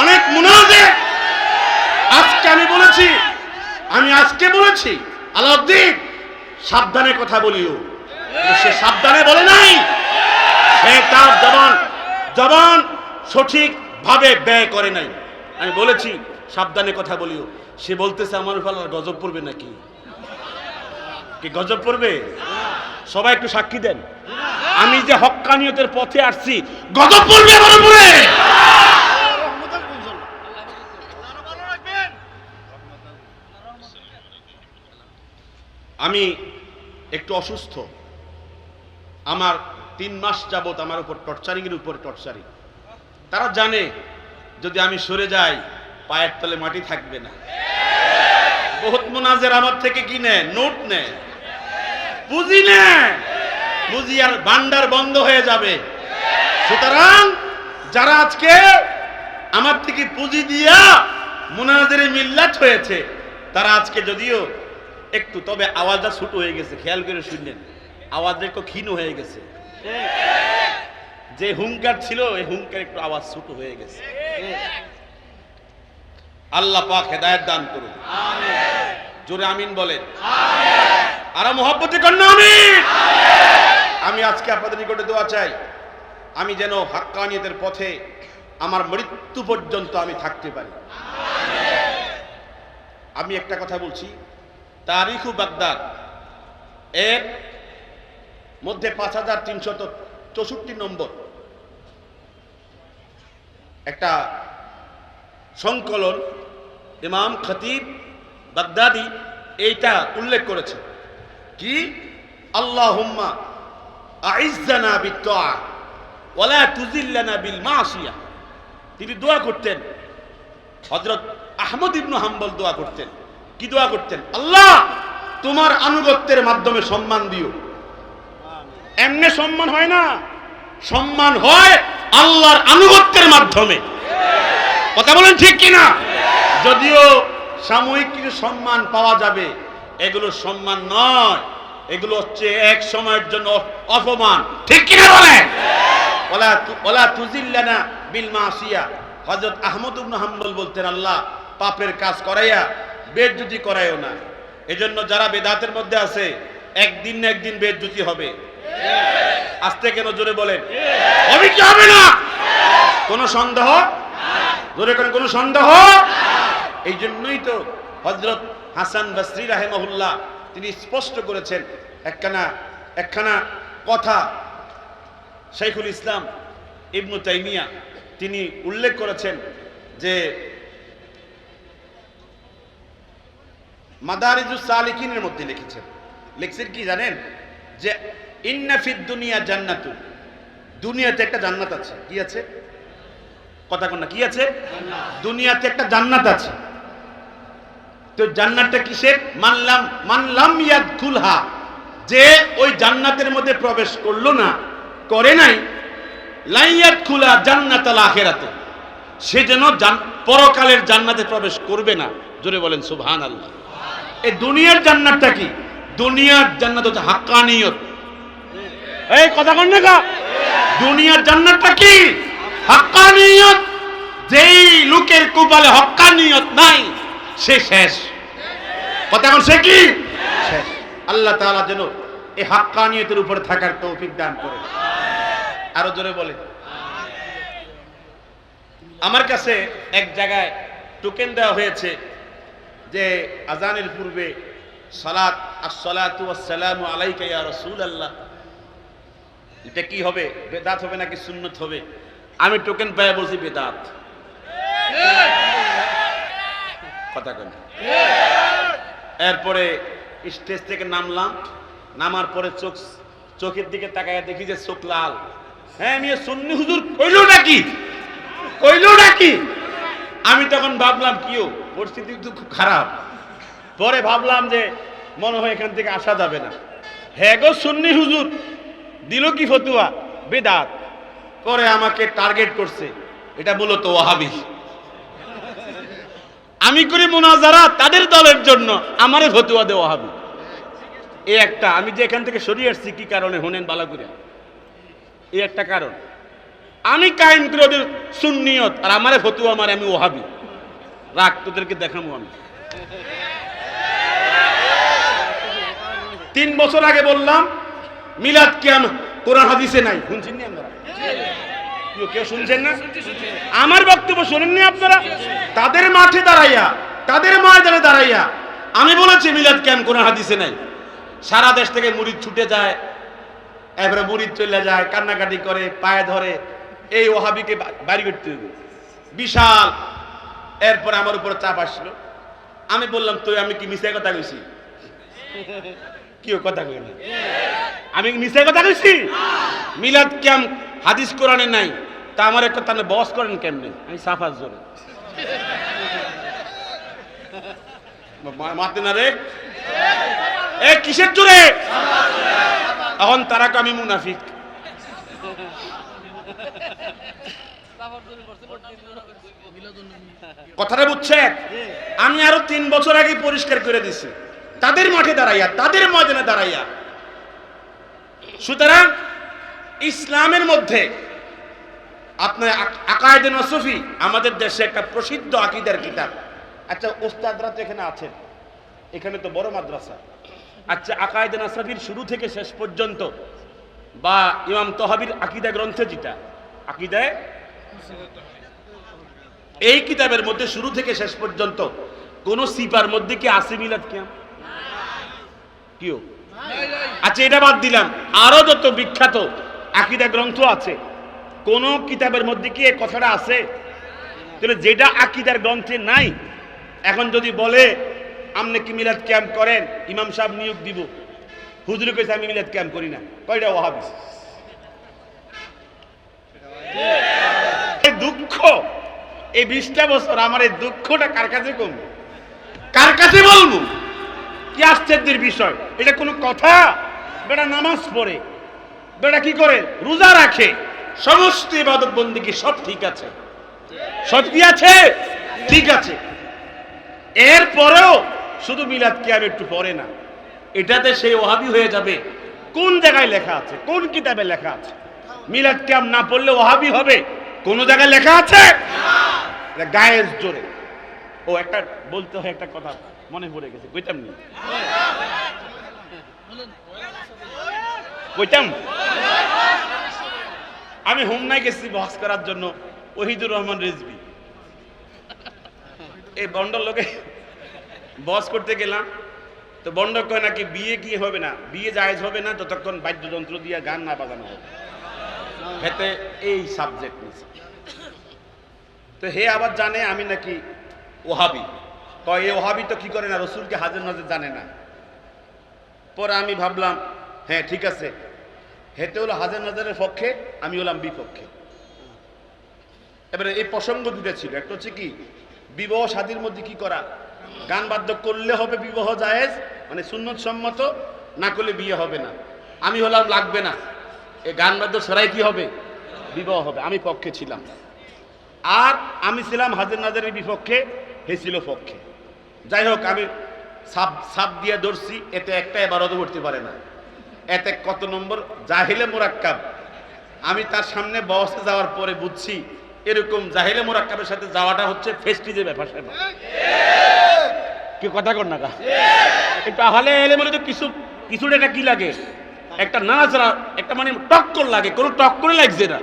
অনেক মুনাজে আজকে আমি বলেছি, আমি আজকে বলেছি, আলাউদ্দিন, সাবধানে কথা বলিও। সে সাবধানে বলে নাই। সে তার জবান জবান সঠিক ভাবে ব্যয় করে নাই। আমি বলেছি, সাবধানে কথা বলিও। সে বলতেছে, আমার উপর আল্লাহর গজব পড়বে নাকি? কি গজব পড়বে? সবাই একটু সাক্ষী দেন। আমি যে হক্কানিয়তের পথে আসছি, গজব পড়বে আমার উপরে। আমি একটু অসুস্থ। আমার তিন মাস যাবৎ আমার উপর টর্চারিং এর উপর টর্চারিং তারা জানে যদি আমি সরে যাই, পায়ের তলে মাটি থাকবে না। বহুত মোনাজের আমার থেকে কি নেয়? নোট নেয়। পুঁজি নেয়। পুঁজি আর ভান্ডার বন্ধ হয়ে যাবে। সুতরাং যারা আজকে আমার থেকে পুঁজি দিয়া মোনাজের মিল্লাত হয়েছে, তারা আজকে যদিও একটু, তবে আওয়াজটা ছোট হয়ে গেছে, খেয়াল করে শুনলেন। আওয়াজ একটু ক্ষীণ হয়ে গেছে। যে হুঙ্কার ছিল, এই হুঙ্কার একটু আওয়াজ ছোট হয়ে গেছে। আল্লাহ পাক হেদায়েত দান করুন। জোরে আমিন বলেন। আর মোহাব্বতি কন্যা, আমিন। আমি আজকে আপনাদের নিকটে দোয়া চাই। আমি যেন হাক্কানিয়তের পথে আমার মৃত্যু পর্যন্ত আমি থাকতে পারি। আমি একটা কথা বলছি। তারিখু বাগদাদ। এর মধ্যে পাঁচ হাজার তিনশত চৌষট্টি নম্বর। একটা সংকলন ইমাম খতিব বাগদাদি এইটা উল্লেখ করেছে। কি? আল্লাহ আইজানা বিত্তা বিল মাসিয়া তিনি দোয়া করতেন। হযরত আহমদ ইবনু হাম্বল দোয়া করতেন। কি দোয়া করতেন? আল্লাহ, তোমার আনুগত্যের মাধ্যমে সম্মান দিও। এমনি সম্মান হয় না। সম্মান হয় আল্লাহর আনুগত্যের মাধ্যমে। কথা বলেন ঠিক কিনা? যদিও সাময়িক কিছু সম্মান পাওয়া যাবে, এগুলো সম্মান নয়। এগুলো হচ্ছে এক সময়ের জন্য অপমান। ঠিক কিনা বলে ওলা ওলা তুজিল্লানা বিল মাসিয়া। হযরত আহমদ ইবনে হাম্বল বলতেন, আল্লাহ, পাপের কাজ করাইয়া বেজ্জুতি করায়ও না। এজন্য যারা বেদাতের মধ্যে আছে, একদিন না একদিন বেজ্জুতি হবে। আস্তে কেন জোরে বলেন? হবে না? কোনো সন্দেহ? জোরে করেন, কোনো সন্দেহ? এই জন্যই তো হজরত হাসান বাসরি রাহেমহুল্লাহ তিনি স্পষ্ট করেছেন, একখানা একখানা কথা শাইখুল ইসলাম ইবনু তাইমিয়া তিনি উল্লেখ করেছেন যে মাদারিজুস সালিকিনের মধ্যে লিখেছেন লিখছেন কি জানেন? যে ইন্নাফিদ দুনিয়া জান্নাতু। দুনিয়াতে একটা জান্নাত আছে। কি আছে? কথা কোন কি আছে? দুনিয়াতে একটা জান্নাত আছে। তো জান্নাতটা কিসের? মানলাম মানলাম ইয়াদ খুলহা যে ওই জান্নাতের মধ্যে প্রবেশ করল না, করে নাই লাইয়াত খুলা জান্নাত আল আখেরাতে। সে যেন পরকালের জান্নাতে প্রবেশ করবে না। জোরে বলেন সুবহান আল্লাহ এই দুনিয়ার জান্নাতটা কি? দুনিয়ার জান্নাত হচ্ছে হাক্কানিয়ত। এই কথা কন না দুনিয়ার জান্নাতটা কি? হাক্কানিয়ত। যেই লোকের কুবালে হক্কানিয়ত নাই সে শেষ। কথা এখন সে কি? শেষ। আল্লাহ তাআলা যেন এই হাক্কানিয়তের উপরে থাকার তৌফিক দান করে। আরও জোরে বলে। আমার কাছে এক জায়গায় টোকেন দেওয়া হয়েছে। যে আজানের পূর্বে সালাত, আসসালাতু ওয়াসসালামু আলাইকা ইয়া রাসূলুল্লাহ। এটা কি হবে? বেদাত হবে নাকি সুন্নত হবে? আমি টোকেন পেয়ে বলছি বেদাত। কথা কেন এরপরে স্টেজ থেকে নামলাম, নামার পরে চোখ চোখের দিকে তাকায় দেখি যে চোখ লাল। হ্যাঁ আমি সুন্নি হুজুর কইলো নাকি? কইলো নাকি? আমি তখন ভাবলাম, কিও? পরিস্থিতি তো খুব খারাপ। পরে ভাবলাম যে মনে হয় এখান থেকে আসা যাবে না। হ্যাঁ গো সুন্নি হুজুর, দিল কি ফতুয়া? বেদাত। পরে আমাকে টার্গেট করছে। এটা মূলত ওয়াহাবি। আমি করি মোনাজারা তাদের দলের জন্য, আমারে ফতুয়া দেওয়া হবে এই একটা, আমি যে এখান থেকে সরিয়ে আসছি, কি কারণে? হোনেন বালা করে এই একটা কারণ। আমি কায়েম করে সুন্নিয়ত, আর আমারে ফতুয়া আমার আমি ওহাবি রাখ, তোদেরকে দেখাবো আমি। তিন বছর আগে বললাম, মিলাদ কিয়াম কোরআন হাদিসে নাই। শুনছেন আপনারা? কেউ- শুনছেন না? আমার বক্তব্য শোনেননি আপনারা? তাদের মাঠে দাঁড়াইয়া, তাদের ময়দানে দাঁড়াইয়া, আমি বলেছি মিলাদ ক্যাম্প কোরআন হাদিসে নাই। সারা দেশ থেকে মুরিদ ছুটে যায়, এবারে মুরিদ চলে যায়, কান্নাকাটি করে, পায়ে ধরে, এই ওহাবিকে বাড়ি করতে বিশাল এরপরে আমার উপর চাপ আসলো। আমি বললাম, তুই, আমি কি মিশে কথা কইছি? কেউ কথা কই না আমি কি মিশে কথা কইছি? মিলাদ ক্যাম্প হাদিস কোরআনে নাই। তা আমার একটা তাহলে বস করেন কেমনে? আমি সাফার জোরে। মা- মারতে না রে। এ, কিসের জোরে? এখন তারা আমি মুনাফিক। কথাটা বুঝছেন? আমি আরও তিন বছর আগে পরিষ্কার করে দিছি। তাদের মাঠে দাঁড়াইয়া, তাদের ময়দানে দাঁড়াইয়া। সুতরাং ইসলামের মধ্যে আপনার আক- আকায়েদে নসফি আমাদের দেশে একটা প্রসিদ্ধ আকিদার কিতাব। আচ্ছা ওস্তাদরা তো এখানে আছেন। এখানে তো বড় মাদ্রাসা। আচ্ছা আকায়েদে নসফির শুরু থেকে শেষ পর্যন্ত বা ইমাম তহাবির আকিদা গ্রন্থে যেটা? আকিদায়? এই কিতাবের মধ্যে শুরু থেকে শেষ পর্যন্ত কোন সিপার মধ্যে কি আছে মিলাদ কিয়াম? কিও? আচ্ছা এটা বাদ দিলাম। আরও যত বিখ্যাত আকিদা গ্রন্থ আছে, কোন কিতাবের মধ্যে কি এই কথাটা আছে? তাহলে যেটা আকিদার গ্রন্থে নাই, এখন যদি বলে আপনি কি মিলাদ ক্যাম্প করেন? ইমাম সাহেব নিয়োগ দিব। হুজুরে কইছে, আমি মিলাদ ক্যাম্প করি না। কয়টা ওহাবিস এই দুঃখ এই বিশটা বছর আমার এই দুঃখটা কার কাছে কমবে? কার কাছে বলব? কি আশ্চর্যের বিষয়? এটা কোনো কথা? বেটা নামাজ পড়ে। বেটা কি করে? রোজা রাখে। সমস্ত ইবাদত বন্দিকে সব ঠিক আছে? সব কি আছে? ঠিক আছে। এরপরেও শুধু মিলাদ কি আমি একটু পড়ে না। এটাতে সেই ওহাবি হয়ে যাবে। কোন জায়গায় লেখা আছে? কোন কিতাবে লেখা আছে? মিলাদ ক্যাম না পড়লে ওহাবি হবে? কোন জায়গায় লেখা আছে? গায়ের জোরে। ও, একটা বলতে হয়, একটা কথা মনে পড়ে গেছে। কইতাম নি? কইতাম? আমি হোমনায় গেছি বহস করার জন্য। ওহিদুর রহমান রেজবি। এই বন্ডর লোকে বস করতে গেলাম। তো বন্ড কয় নাকি বিয়ে কি হবে না? বিয়ে জায়েজ হবে না? যতক্ষণ বাদ্যযন্ত্র দিয়ে গান না বাজানো হবে। হেতে এই সাবজেক্ট নিয়েছে তো হে আবার জানে আমি নাকি ওহাবি। কয়, এ ওহাবি তো কি করে না? রসুলকে হাজার নাজের জানে না। পরে আমি ভাবলাম হ্যাঁ ঠিক আছে। হেতে হলো হাজার নাজারের পক্ষে, আমি হলাম বিপক্ষে। এবারে এই প্রসঙ্গ দুটো ছিল। একটা হচ্ছে কি, বিবাহ শাদীর মধ্যে কি করা? গান বাদ্য করলে হবে বিবাহ জায়েজ মানে সুন্নত সম্মত না করলে বিয়ে হবে না। আমি হলাম লাগবে না। এই গান বাদ্য সরাই কি হবে? বিবাহ হবে। আমি পক্ষে ছিলাম। আর আমি ছিলাম হাজার নাজারের বিপক্ষে হে ছিল পক্ষে। যাই হোক আমি সাপ সাপ দিয়ে ধরছি এতে একটা এবারও করতে পারে না। এতে কত নম্বর? জাহিলে মোরাক্কাব। আমি তার সামনে বসে যাওয়ার পরে বুঝছি এরকম জাহিলে মোরাক্কাবের সাথে যাওয়াটা হচ্ছে ফেস্টিজের ব্যাপার স্যাপার কি কথা কর না? একটু আহলে এলে মানে তো কিছু কিছুটা একটা কি লাগে? একটা নাচরা একটা মানে টক্কর লাগে কোনো টক্করে লাগছে না।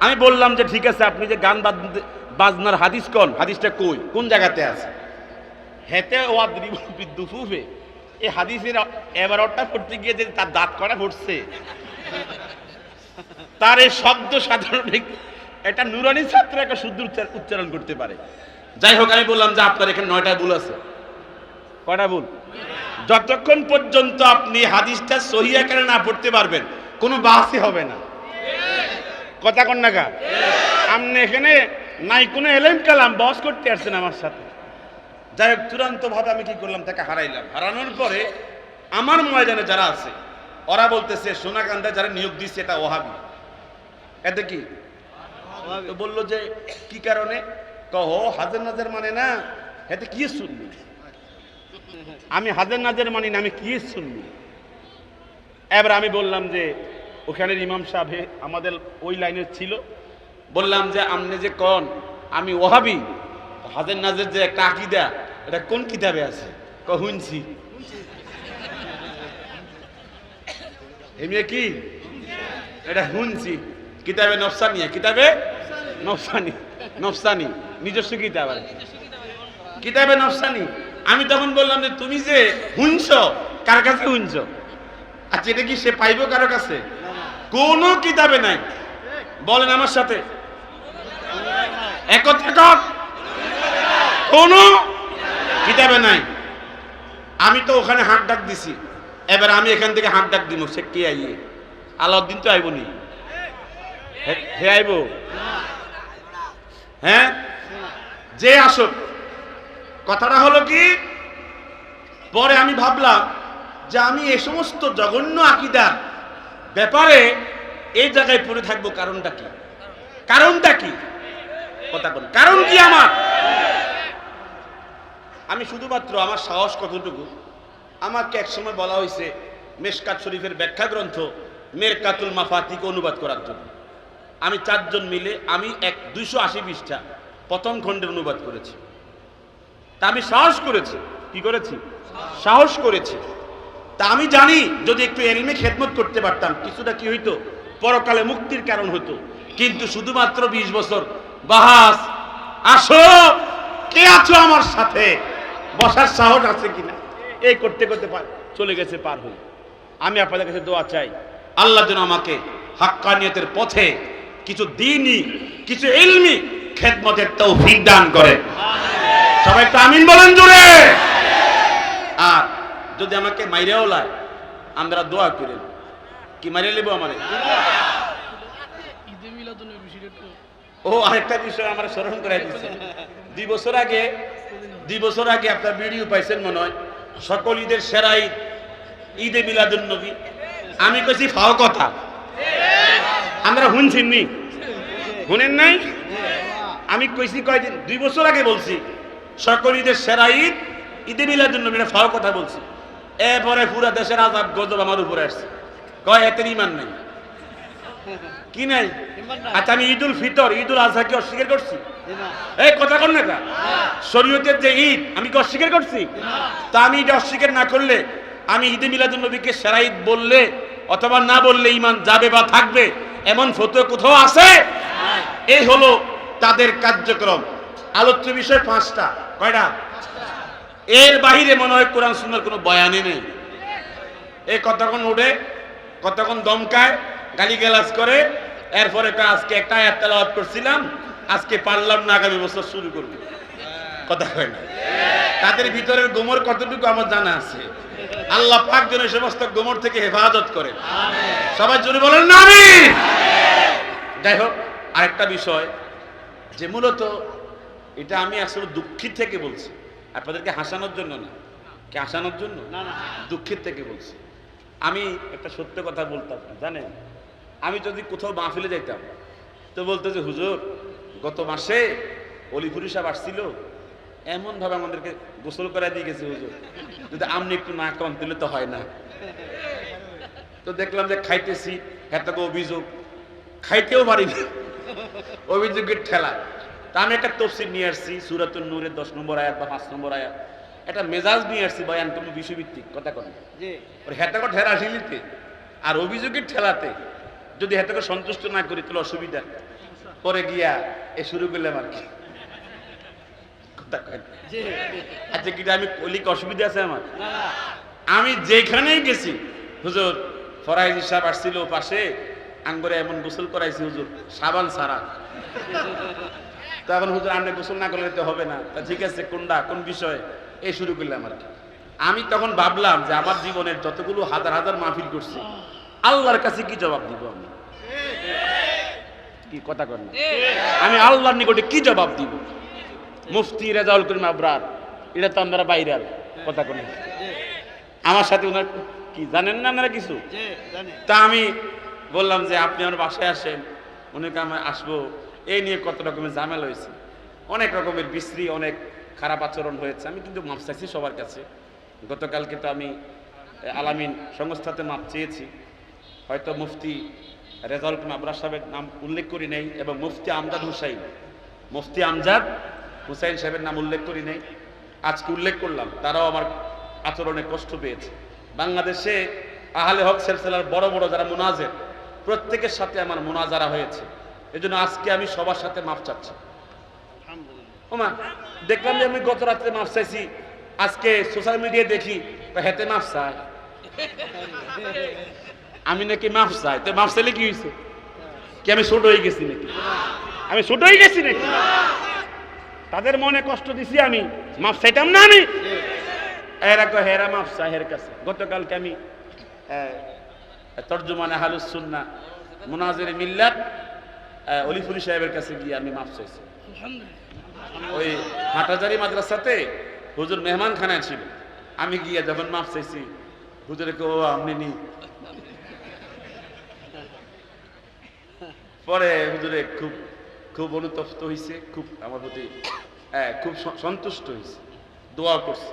আমি বললাম যে ঠিক আছে আপনি যে গান বাজনার হাদিস কন হাদিসটা কই? কোন জায়গাতে আছে? হেতে ও দুফুফে। এই হাদিসের এবারটা করতে গিয়ে যে তার দাঁত করা ফুটছে তার এই শব্দ সাধারণ এক- একটা নুরানি ছাত্র একটা শুদ্ধ উচ্চার- উচ্চারণ করতে পারে। যাই হোক আমি বললাম যে আপনার এখানে নয়টা ভুল আছে। কয়টা ভুল? যতক্ষণ পর্যন্ত আপনি হাদিসটা সহি আকারে না পড়তে পারবেন, কোনো বাসই হবে না। কথা কন না গা আপনি এখানে নাই কোনো এলেম কালাম, বস করতে আসছেন আমার সাথে। যাই হোক চূড়ান্ত ভাবে আমি কি করলাম, তাকে হারাইলাম। হারানোর পরে আমার ময়দানে যারা আছে, ওরা বলতেছে সোনাকান্দায় যারা নিয়োগ দিচ্ছে এটা ওহাবি। এতে কি? বলল যে, কি কারণে? কহ, হাজার নাজার মানে না, এতে কি শুনবি আমি হাজার নাজের মানি না, আমি কি শুনবি এবার আমি বললাম যে, ওখানের ইমাম সাহেব আমাদের ওই লাইনে ছিল। বললাম যে আপনি যে কন, আমি ওহাবি। হাজার নাজের যে একটা আকিদা, এটা কোন কিতাবে আছে? ক, শুনছি। এমনি কি? এটা শুনছি। কিতাবে নফসানিয়া কিতাবে? নফসানি নফসানি নিজস্ব কিতাব আর কিতাবে নফসানি আমি তখন বললাম যে, তুমি যে শুনছ কার কাছে শুনছ আচ্ছা এটা কি সে পাইব কারও কাছে? কোন কিতাবে নাই। বলেন আমার সাথে। একত্রে কর কোনো। কিতাবে নাই। আমি তো ওখানে হাত ডাক দিছি। এবার আমি এখান থেকে হাত ডাক দিব, সে কে আইয়ে? আলাউদ্দিন তো আইব নি। হে আইব? হ্যাঁ? যে আসুক। কথাটা হলো কি? পরে আমি ভাবলাম যে আমি এ সমস্ত জঘন্য আকিদার ব্যাপারে এই জায়গায় পড়ে থাকব কারণটা কি? কারণটা কি? কথা বল কারণ কি আমার? আমি শুধুমাত্র আমার সাহস কতটুকু? আমাকে একসময় বলা হয়েছে, মেশকাত শরীফের ব্যাখ্যা গ্রন্থ মেরকাতুল মাফাতিকে অনুবাদ করার জন্য। আমি চারজন মিলে, আমি এক দুইশো আশি পৃষ্ঠা প্রথম খণ্ডের অনুবাদ করেছি। তা আমি সাহস করেছি। কি করেছি? সাহস করেছি। তা আমি জানি যদি একটু এলমে খেদমত করতে পারতাম, কিছুটা কি হইতো? পরকালে মুক্তির কারণ হতো কিন্তু শুধুমাত্র বিশ বছর। বাহাস, আসো! কে আছো আমার সাথে? বসার সাহস আছে কিনা? এই করতে করতে চলে গেছে, পার হয়ে আমি আপনাদের কাছে দোয়া চাই। আল্লাহ যেন আমাকে হাক্কানিয়তের পথে কিছু দিনই, কিছু ইলমি খেদমতের তৌফিক দান করে। সবাই একটু আমিন বলেন জোরে। আর যদি আমাকে মাইরেও লায় আমরা দোয়া করেন। কি মারিয়ে নেব একটু ও, আরেকটা বিষয় আমার স্মরণ করাই দিচ্ছে দুই বছর আগে, দুই বছর আগে আপনার ভিডিও পাইছেন মনে হয়, সকল ঈদের সেরা ঈদ, ঈদে মিলাদুন নবী। আমি কইছি ফাও কথা। আমরা শুনছি নি? শুনেন নাই? আমি কইছি কয়দিন? দুই বছর আগে বলছি। সকল ঈদের সেরা ঈদ ঈদে নবী এটা ফাও কথা বলছি। এরপরে পুরা দেশের আজাব গজব আমার উপরে আসছে। কয় এতের ইমান নাই। কি নাই? আচ্ছা আমি ঈদুল ফিতর ঈদুল আজহাকে অস্বীকার করছি? এই কথা কর না শরীয়তের যে ঈদ আমি কি অস্বীকার করছি? তা আমি এটা অস্বীকার না করলে আমি ঈদে মিলাদুল নবীকে সেরা ঈদ বললে অথবা না বললে ইমান যাবে বা থাকবে এমন ফটো কোথাও আছে? এই হলো তাদের কার্যক্রম। আলোচ্য বিষয় পাঁচটা। কয়টা এর বাহিরে মনে হয় কোরআন সুন্দর কোনো বয়ানই নেই। এ কতক্ষণ উঠে কতক্ষণ দমকায় গালি গালাজ করে, এরপরে আজকে একটা আয়াত তেলাওয়াত করছিলাম, আজকে পারলাম না, আগামী বছর শুরু করব। কথা হয় না। তাদের ভিতরের গোমর কতটুকু আমার জানা আছে? আল্লাহ পাক যেন সমস্ত গোমর থেকে হেফাজত করে। সবাই জোরে বলেন না আমি যাই হোক, আরেকটা বিষয়, যে মূলত এটা আমি আসলে দুঃখিত থেকে বলছি। আপনাদেরকে হাসানোর জন্য না। কে হাসানোর জন্য? না না। দুঃখের থেকে বলছি। আমি একটা সত্য কথা বলতাম জানেন? আমি যদি কোথাও মাহফিলে যাইতাম তো বলতো যে হুজুর গত মাসে অলিপুরি সাহেব আসছিল। এমনভাবে আমাদেরকে গোসল করা দিয়ে গেছে হুজুর। যদি আপনি একটু না কম দিলে তো হয় না। তো দেখলাম যে খাইতেছি এতকে অভিযোগ। খাইতেও পারিনি অভিযোগের ঠেলা। তা আমি একটা তফসিল নিয়ে আসছি সুরাতুল নূরের দশ নম্বর আয়াত বা পাঁচ নম্বর আয়াত। একটা মেজাজ নিয়ে আসছি বয়ান কোনো বিষয়ভিত্তিক কথা ওর হেতাকে ঠেলা আসিলিতে আর অভিযোগের ঠেলাতে যদি হেতাকে সন্তুষ্ট না করি তাহলে অসুবিধা। পরে গিয়া এ শুরু করলাম আর কি। কথা আচ্ছা কি আমি কলিক অসুবিধা আছে আমার? আমি যেখানেই গেছি হুজুর ফরাইজি সাহেব আসছিল পাশে আঙ্গরে এমন গোসল করাইছি হুজুর সাবান সারা তো এখন হুজুর আপনি গোসল না করলে তো হবে না। তা ঠিক আছে কোনটা? কোন বিষয়? এই শুরু করলাম আর কি। আমি তখন ভাবলাম যে আমার জীবনের যতগুলো হাজার হাজার মাহফিল করছি আল্লাহর কাছে কি জবাব দিব আমি? কি কথা কর আমি আল্লাহর নিকটে কি জবাব দিব? মুফতি রেজাউল করিম আবরার এটা তো আমরা বাইরাল কথা কর আমার সাথে ওনার কি জানেন না আপনারা কিছু? তা আমি বললাম যে আপনি আমার বাসায় আসেন উনিকে আমি আসব। এই নিয়ে কত রকমের ঝামেলা হয়েছে। অনেক রকমের বিশ্রী, অনেক খারাপ আচরণ হয়েছে। আমি কিন্তু মাপ চাইছি সবার কাছে। গতকালকে তো আমি আলামিন সংস্থাতে মাপ চেয়েছি। হয়তো মুফতি রেজাল্ট আবরার সাহেবের নাম উল্লেখ করি নেই এবং মুফতি আমজাদ হুসাইন। মুফতি আমজাদ হুসাইন সাহেবের নাম উল্লেখ করি নেই। আজকে উল্লেখ করলাম, তারাও আমার আচরণে কষ্ট পেয়েছে। বাংলাদেশে আহলে হক সেলসেলার বড় বড় যারা মুনাজের, প্রত্যেকের সাথে আমার মোনাজারা হয়েছে। এজন্য আজকে আমি সবার সাথে মাপ চাচ্ছি। ওমা দেখলাম যে আমি গত রাত্রে মাপ চাইছি আজকে সোশ্যাল মিডিয়ায় দেখি তো হেতে মাপ চাই। আমি নাকি মাপ চাই তো মাপ চাইলে কি হয়েছে কি আমি ছোট হয়ে গেছি নাকি? আমি ছোট হয়ে গেছি নাকি? তাদের মনে কষ্ট দিছি আমি মাপ চাইতাম না আমি। এরা কো হেরা মাপ চাই হের কাছে। গতকালকে আমি তর্জমানে হালুস সুন্না মুনাজির মিল্লাত অলিফুলি সাহেবের কাছে গিয়ে আমি মাপ চাইছি। ওই হাটাজারি মাদ্রাসাতে হুজুর মেহমান খানায় ছিল। আমি গিয়ে যখন মাপ চাইছি হুজুরে কে ও আপনি নি পরে হুজুরে খুব খুব অনুতপ্ত হয়েছে খুব আমার প্রতি খুব সন্তুষ্ট হয়েছে দোয়া করছে।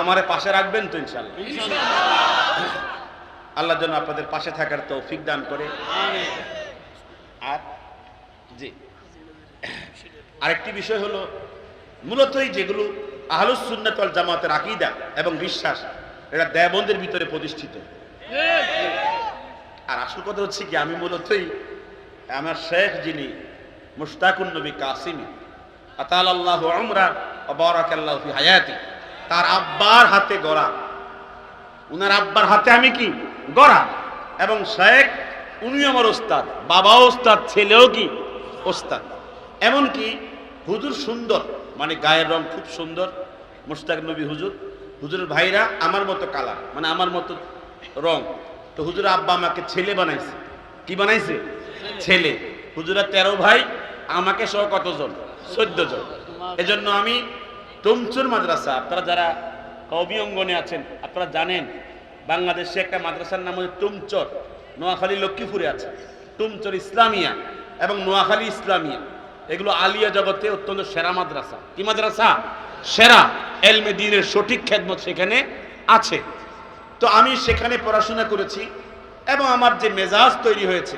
আমারে পাশে রাখবেন তো ইনশাল্লাহ আল্লাহ যেন আপনাদের পাশে থাকার তৌফিক দান করে। আমিন। আর জি। আরেকটি বিষয় হলো, মূলতই যেগুলো আহলুস সুন্নাত ওয়াল জামাতের আকীদা এবং বিশ্বাস এটা দেবন্দের ভিতরে প্রতিষ্ঠিত। আর আসল কথা হচ্ছে কি, আমি মূলতই আমার শেখ যিনি, মুশতাকুন নবী কাসিমি আতাল আল্লাহ আমরা বারাকাল্লাহু ফি হায়াতি, তার আব্বার হাতে গড়া। উনার আব্বার হাতে আমি কি? গড়া। এবং শেখ উনি আমার ওস্তাদ বাবাও ওস্তাদ ছেলেও কি? ওস্তাদ। এমনকি হুজুর সুন্দর মানে গায়ের রং খুব সুন্দর মুশতাক নবী হুজুর। হুজুরের ভাইরা আমার মতো কালার মানে আমার মতো রং। তো হুজুর আব্বা আমাকে ছেলে বানাইছে। কি বানাইছে? ছেলে। হুজুরের তেরো ভাই আমাকে সহ কতজন? চোদ্দ জন। এজন্য আমি তমচুর মাদ্রাসা আপনারা যারা কবি অঙ্গনে আছেন আপনারা জানেন বাংলাদেশে একটা মাদ্রাসার নাম হচ্ছে টুমচর নোয়াখালী, লক্ষ্মীপুরে আছে। টুমচর ইসলামিয়া এবং নোয়াখালী ইসলামিয়া। এগুলো আলিয়া জগতে অত্যন্ত সেরা মাদ্রাসা। কি মাদ্রাসা? সেরা। এলমে দিনের সঠিক খেদমত সেখানে আছে। তো আমি সেখানে পড়াশোনা করেছি এবং আমার যে মেজাজ তৈরি হয়েছে,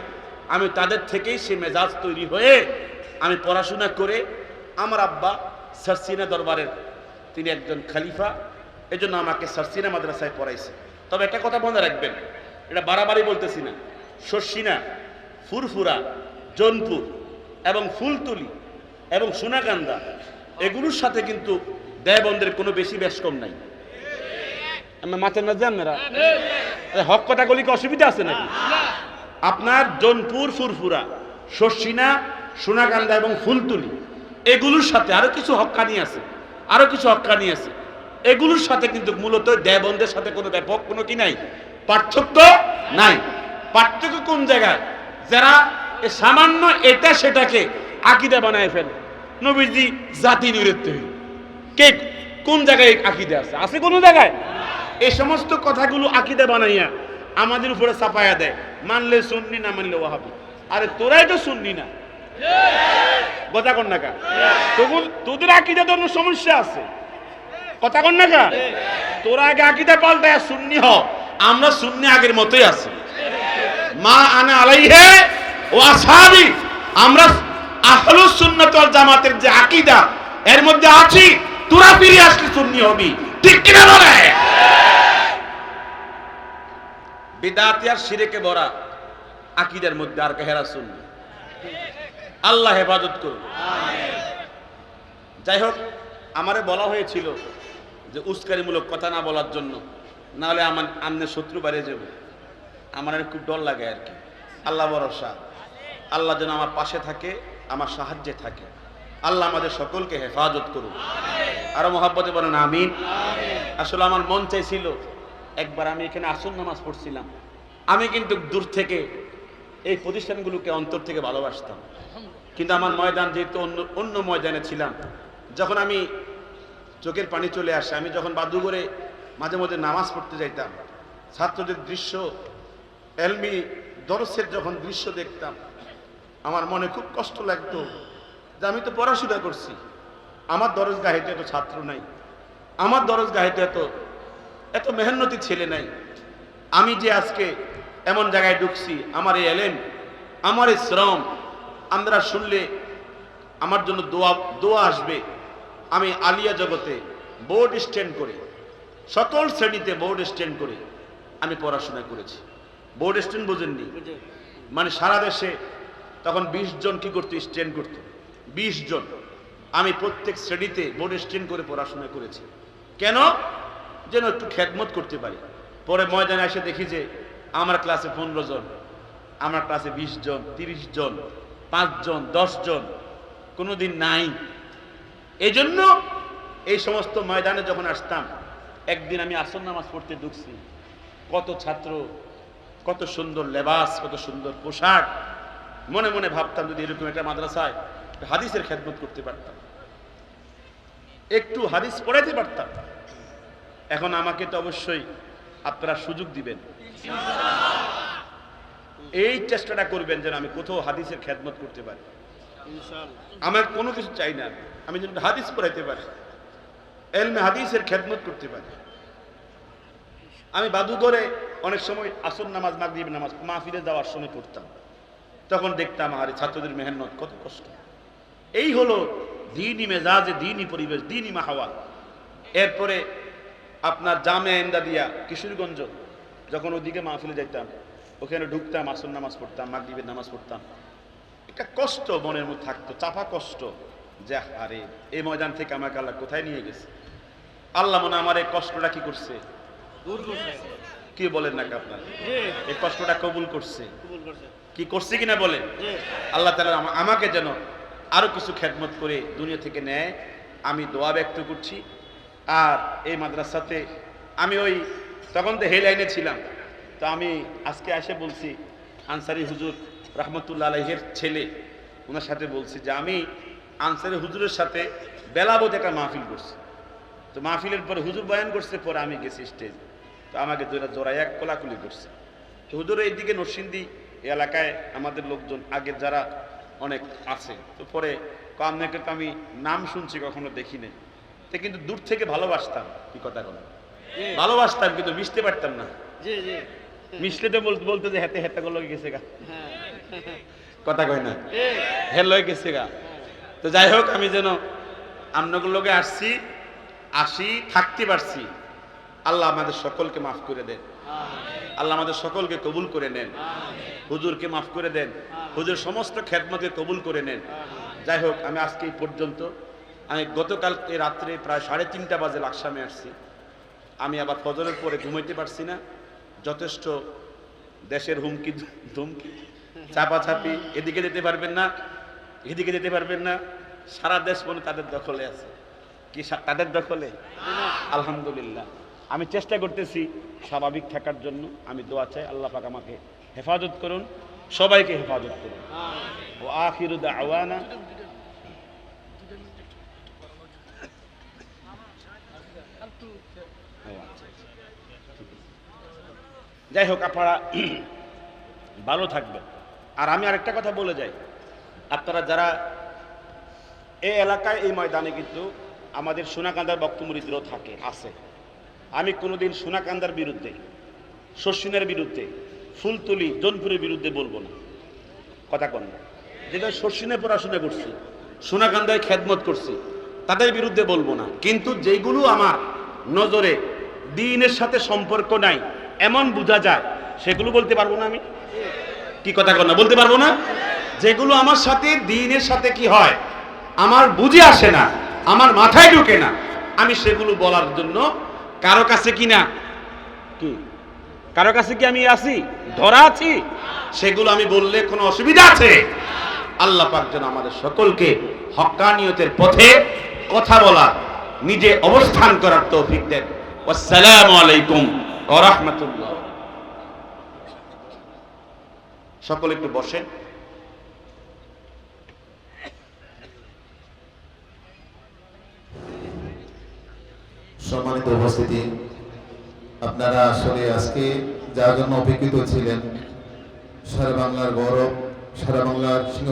আমি তাদের থেকেই সে মেজাজ তৈরি হয়ে আমি পড়াশোনা করে আমার আব্বা সারসিনা দরবারের তিনি একজন খালিফা, এজন্য আমাকে সারসিনা মাদ্রাসায় পড়াইছে। তবে একটা কথা মনে রাখবেন এটা বাড়াবাড়ি বলতেছি না। শর্ষিনা ফুরফুরা, জনপুর এবং ফুলতুলি এবং সোনাকান্দা এগুলোর সাথে কিন্তু দেয়বন্ধের কোনো বেশি বেশ কম নাই। আমার মাথায় না যান মেরা হক কথা কি অসুবিধা আছে নাকি? আপনার জনপুর, ফুরফুরা শর্ষিনা সোনাকান্দা এবং ফুলতুলি, এগুলোর সাথে আরও কিছু হক্কানি আছে আরও কিছু হক্কানি আছে। এগুলোর সাথে কিন্তু মূলত দেবন্দের সাথে কোনো ব্যাপক কোনো কি নাই। পার্থক্য নাই। পার্থক্য কোন জায়গায়? যারা সামান্য এটা সেটাকে আকিদা বানায় ফেলে। নবীজি জাতি নিরত্ত কে কোন জায়গায় আকিদা আছে? আছে কোন জায়গায়? এই সমস্ত কথাগুলো আকিদা বানাইয়া আমাদের উপরে চাপায়া দেয়। মানলে শুননি না মানলে ওয়াহাবি। আরে তোরাই তো শুননি না। কথা কন না কা? তখন তোদের আকিদা অন্য সমস্যা আছে। কথা কন না তোরা আগে আকিদা পাল্টায় শুননি হ। আমরা শুননি আগের মতোই আছি। মা আনা আলাইহে ও আসহাবি, আমরা আহলুস সুন্নাত ওয়াল জামাতের যে আকীদা, এর মধ্যে আছি, তোরা ফিরে আসলে সুন্নি হবি। ঠিক কিনা বলে? বিদাতি আর শিরেকে ভরা আকীদার মধ্যে আর হেরা সুন্নি। আল্লাহ হেফাজত করুন। যাই হোক, আমারে বলা হয়েছিল যে উস্কারিমূলক কথা না বলার জন্য না হলে আমার আমনে শত্রু বাড়িয়ে যাবে। আমার খুব ডর লাগে আর কি। আল্লাহ ভরসা। আল্লাহ যেন আমার পাশে থাকে, আমার সাহায্যে থাকে। আল্লাহ আমাদের সকলকে হেফাজত করুন আরও মহাব্বতে বলেন, আমিন। আসলে আমার মন চাইছিল, একবার আমি এখানে আসন নামাজ পড়ছিলাম। আমি কিন্তু দূর থেকে এই প্রতিষ্ঠানগুলোকে অন্তর থেকে ভালোবাসতাম। কিন্তু আমার ময়দান যেহেতু অন্য অন্য ময়দানে ছিলাম, যখন আমি চোখের পানি চলে আসে, আমি যখন বাদুঘরে মাঝে মধ্যে নামাজ পড়তে যাইতাম। ছাত্রদের দৃশ্য, এলমি দরসের যখন দৃশ্য দেখতাম, আমার মনে খুব কষ্ট লাগতো যে আমি তো পড়াশোনা করছি। আমার দরজ গাহিতে এত ছাত্র নাই। আমার দরজ গাহিতে এত এত মেহনতি ছেলে নাই। আমি যে আজকে এমন জায়গায় ঢুকছি, আমার এই এলেন আমার এই শ্রম আমরা শুনলে আমার জন্য দোয়া দোয়া আসবে। আমি আলিয়া জগতে বোর্ড স্ট্যান্ড করে সকল শ্রেণীতে বোর্ড স্ট্যান্ড করে আমি পড়াশোনা করেছি। বোর্ড স্ট্যান্ড বোঝেননি। বুঝে মানে সারা দেশে তখন বিশ জন কি করতো? স্ট্যান্ড করতো। বিশ জন। আমি প্রত্যেক শ্রেণীতে বোর্ড স্ট্যান্ড করে পড়াশোনা করেছি। কেন? যেন একটু খেদমত করতে পারি। পরে ময়দানে এসে দেখি যে আমার ক্লাসে পনেরো জন, আমার ক্লাসে বিশ জন, তিরিশ জন পাঁচজন জন কোনোদিন নাই। এই জন্য এই সমস্ত ময়দানে যখন আসতাম একদিন আমি আসর নামাজ পড়তে ঢুকছি। কত ছাত্র কত সুন্দর লেবাস কত সুন্দর পোশাক। মনে মনে ভাবতাম যদি এরকম একটা মাদ্রাসায় হাদিসের খেদমত করতে পারতাম। একটু হাদিস পড়াইতে পারতাম। এখন আমাকে তো অবশ্যই আপনারা সুযোগ দিবেন। এই চেষ্টাটা করবেন যেন আমি কোথাও হাদিসের খেদমত করতে পারি। আমার কোনো কিছু চাই না। আমি যেন হাদিস পড়াইতে পারি। এলমে হাদিসের খেদমত করতে পারি। আমি বাদুঘরে অনেক সময় আসর নামাজ মাগরিব নামাজ, মাহফিলে যাওয়ার সময় পড়তাম। তখন দেখতাম, আর ছাত্রদের মেহনত কত কষ্ট। এই হলো দিনই মেজাজে দিনই পরিবেশ দিনই মাহাওয়া এরপরে আপনার জামে এন্দা দিয়া কিশোরগঞ্জ, যখন ওদিকে মাহফিলে যাইতাম, ওখানে ঢুকতাম, আসর নামাজ পড়তাম, মাগরিবের নামাজ পড়তাম। একটা কষ্ট মনের মধ্যে থাকতো, চাপা কষ্ট। যে আরে, এই ময়দান থেকে আমাকে আল্লাহ কোথায় নিয়ে গেছে? আল্লাহ মনে আমার এই কষ্টটা কি করছে? কি বলেন নাকি আপনার? এই কষ্টটা কবুল করছে। কি করছে কিনা বলেন? আল্লাহ তালা আমাকে যেন আরও কিছু খেদমত করে দুনিয়া থেকে নেয়। আমি দোয়া ব্যক্ত করছি। আর এই মাদ্রাসাতে আমি ওই তখন তো হে লাইনে ছিলাম। তো আমি আজকে এসে বলছি আনসারি হুজুর রহমতুল্লাহ আলহের ছেলে ওনার সাথে বলছি যে আমি আনসারি হুজুরের সাথে বেলাবত একটা মাহফিল করছি। তো মাহফিলের পরে হুজুর বয়ান করছে পরে আমি গেছি স্টেজে তো আমাকে দুটা জোড়াই এক কোলাকুলি করছে। তো হুজুর এইদিকে নরসিংদী এই এলাকায় আমাদের লোকজন আগের যারা অনেক আছে তো পরে আপনাকে তো আমি নাম শুনছি কখনো দেখিনি তো কিন্তু দূর থেকে ভালোবাসতাম কি কথা জি। ভালোবাসতাম কিন্তু মিশতে পারতাম না। মিশলে তো বলতে বলতে যে হেতে হেতে গুলো গেছে গা। হ্যাঁ। কথা কয় না? হেল গেছে গা। তো যাই হোক আমি যেন আপনাগুলোকে আসছি আসি, থাকতে পারছি। আল্লাহ আমাদের সকলকে মাফ করে দেন। আল্লাহ আমাদের সকলকে কবুল করে নেন। হুজুরকে মাফ করে দেন। হুজুর সমস্ত খেদমতকে কবুল করে নেন। যাই হোক, আমি আজকে এই পর্যন্ত, আমি গতকালকে রাত্রে প্রায় সাড়ে তিনটা বাজে লাকসামে আসছি। আমি আবার ফজরের পরে ঘুমাইতে পারছি না। যথেষ্ট দেশের হুমকি, ধুমকি, চাপাচাপি, এদিকে যেতে পারবেন না, এদিকে যেতে পারবেন না। সারা দেশ মনে তাদের দখলে আছে। কি তাদের দখলে? আলহামদুলিল্লাহ। আমি চেষ্টা করতেছি স্বাভাবিক থাকার জন্য। আমি দোয়া চাই আল্লাহ পাক আমাকে হেফাজত করুন সবাইকে হেফাজত করুন। ও আখিরু দাওয়ানা। ও আচ্ছা, আচ্ছা। যাই হোক আপনারা ভালো থাকবেন। আর আমি আরেকটা কথা বলে যাই। আপনারা যারা এই এলাকায় এই ময়দানে কিন্তু আমাদের সোনাকান্দার বক্তমরিদ্র থাকে, আছে। আমি কোনোদিন সোনাকান্দার বিরুদ্ধে শস্যিনের বিরুদ্ধে, ফুলতুলি, জনপুরের বিরুদ্ধে বলব না। কথা কন যেটা শস্যিনে পড়াশোনা করছি, সোনাকান্দায় খেদমত করছি, তাদের বিরুদ্ধে বলব না। কিন্তু যেগুলো আমার নজরে দিনের সাথে সম্পর্ক নাই, এমন বোঝা যায়, সেগুলো বলতে পারব না আমি? কি কথা কন বলতে পারব না? যেগুলো আমার সাথে দিনের সাথে কি হয়, আমার বুঝে আসে না আমার মাথায় ঢুকে না। আমি সেগুলো বলার জন্য কারও কাছে কি না? কি? কারও কাছে কি আমি আছি? ধরা আছি? সেগুলো আমি বললে কোনো অসুবিধা আছে? আল্লাহ পাক যেন আমাদের সকলকে হক্কানিয়তের পথে কথা বলা, নিজে অবস্থান করার তৌফিক দেন। আসসালামু আলাইকুম ওয়া রাহমাতুল্লাহ। সকলে একটু বসেন। সম্মানিত উপস্থিতি। আপনারা আসলে আজকে যার জন্য অপেক্ষিত ছিলেন, সারা বাংলার গৌরব, সারা বাংলার সিংহ